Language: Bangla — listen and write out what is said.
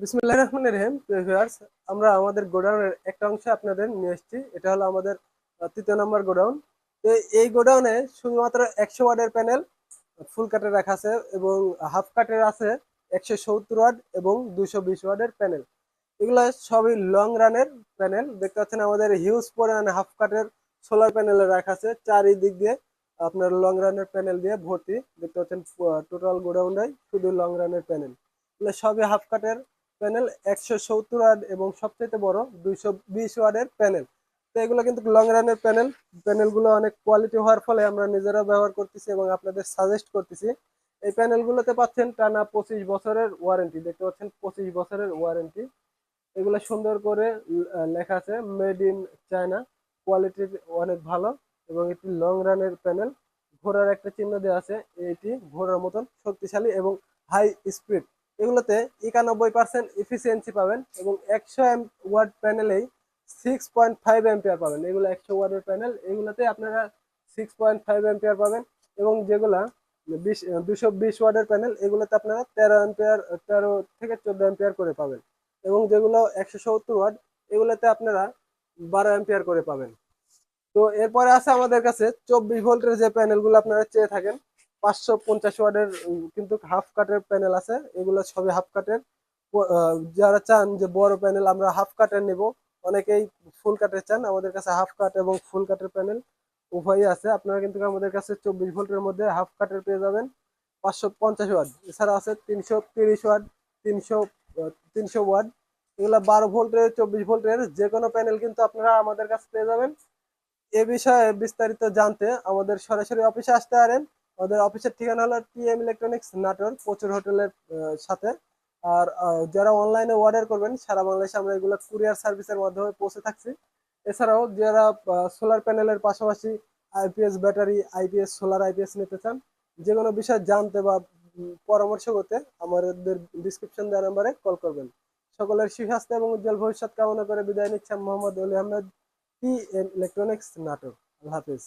বিসমুল্লাহ রহমানির রহিম। viewers, আমরা আমাদের গোডাউনের একটা অংশ আপনাদের নিয়ে এসেছি এটা হলো আমাদের তৃতীয় নম্বর গোডাউন। তো এই গোডাউনে শুধুমাত্র একশো ওয়ার্ডের প্যানেল ফুল কাটের রাখা আছে এবং হাফ কাটের আছে একশো সত্তর ওয়ার্ড এবং দুশো বিশ ওয়ার্ডের প্যানেল। এগুলো সবই লং রানের প্যানেল। দেখতে পাচ্ছেন আমাদের হিউজ পরিমাণে হাফ কাটের সোলার প্যানেল রাখা আছে। চারিদিক দিয়ে আপনার লং রানের প্যানেল দিয়ে ভর্তি। দেখতে পাচ্ছেন টোটাল গোডাউনটাই শুধু লং রানের প্যানেল। এগুলো সবই হাফ কাটের প্যানেল, একশো সত্তর ওয়ার্ড এবং সবচেয়ে বড় দুইশো বিশ ওয়ার্ডের প্যানেল। তো এগুলো কিন্তু লং রানের প্যানেল। প্যানেলগুলো অনেক কোয়ালিটি হওয়ার ফলে আমরা নিজেরা ব্যবহার করতেছি এবং আপনাদের সাজেস্ট করতেছি। এই প্যানেলগুলোতে পাচ্ছেন টানা পঁচিশ বছরের ওয়ারেন্টি দেখতে পাচ্ছেন পঁচিশ বছরের ওয়ারেন্টি এগুলো সুন্দর করে লেখা আছে মেড ইন চায়না কোয়ালিটির অনেক ভালো এবং এটি লং রানের প্যানেল। ঘোড়ার একটা চিহ্ন দেওয়া আছে, এটি ঘোড়ার মতন শক্তিশালী এবং হাই স্পিড এগুলোতে একানব্বই পার্সেন্ট এফিসিয়েন্সি পাবেন এবং একশো এম ওয়ার্ড প্যানেলেই সিক্স পয়েন্ট ফাইভ এম্পিয়ার পাবেন। এগুলো একশো ওয়ার্ডের প্যানেল, এগুলোতে আপনারা সিক্স পয়েন্ট ফাইভ এম্পিয়ার পাবেন এবং যেগুলা বিশ, দুশো বিশ ওয়ার্ডের প্যানেল, এগুলোতে আপনারা তেরো এম্পিয়ার তেরো থেকে চোদ্দ এম্পিয়ার করে পাবেন এবং যেগুলো একশো সত্তর ওয়ার্ড এগুলোতে আপনারা বারো এম্পিয়ার করে পাবেন। তো এরপরে আছে আমাদের কাছে চব্বিশ ভোল্টের যে প্যানেলগুলো আপনারা চেয়ে থাকেন পাঁচশো পঞ্চাশ ওয়ার্ডের কিন্তু হাফ কাটের প্যানেল আছে। এগুলো সবই হাফ কাটের যারা চান যে বড় প্যানেল আমরা হাফ কাটের নেব। অনেকেই ফুল কাটের চান। আমাদের কাছে হাফ কাট এবং ফুল কাটের প্যানেল উভয়ই আছে। আপনারা কিন্তু আমাদের কাছে চব্বিশ ভোল্টের মধ্যে হাফ কাটের পেয়ে যাবেন পাঁচশো পঞ্চাশ ওয়াট এছাড়া আছে তিনশো তিরিশ ওয়াট তিনশো তিনশো ওয়াট এগুলো বারো ভোল্টের, চব্বিশ ভোল্টের যে কোনো প্যানেল কিন্তু আপনারা আমাদের কাছে পেয়ে যাবেন। এ বিষয়ে বিস্তারিত জানতে আমাদের সরাসরি অফিসে আসতে পারেন। আমাদের অফিসের ঠিকানা হলো টিএম ইলেকট্রনিক্স নাটোর, প্রচুর হোটেলের সাথে। আর যারা অনলাইনে অর্ডার করবেন, সারা বাংলাদেশে আমরা এগুলো কুরিয়ার সার্ভিসের মাধ্যমে পৌঁছে থাকছি। এছাড়াও যারা সোলার প্যানেলের পাশাপাশি IPS battery IPS solar IPS নিতে চান, যে কোনো বিষয় জানতে বা পরামর্শ করতে আমাদের ডিসক্রিপশন দেওয়া নাম্বারে কল করবেন। সকলের সুস্বাস্থ্য এবং উজ্জ্বল ভবিষ্যৎ কামনা করে বিদায় নিচ্ছেন মোহাম্মদ অলি আহমেদ টি এম ইলেকট্রনিক্স নাটক আল্লাহ হাফিজ।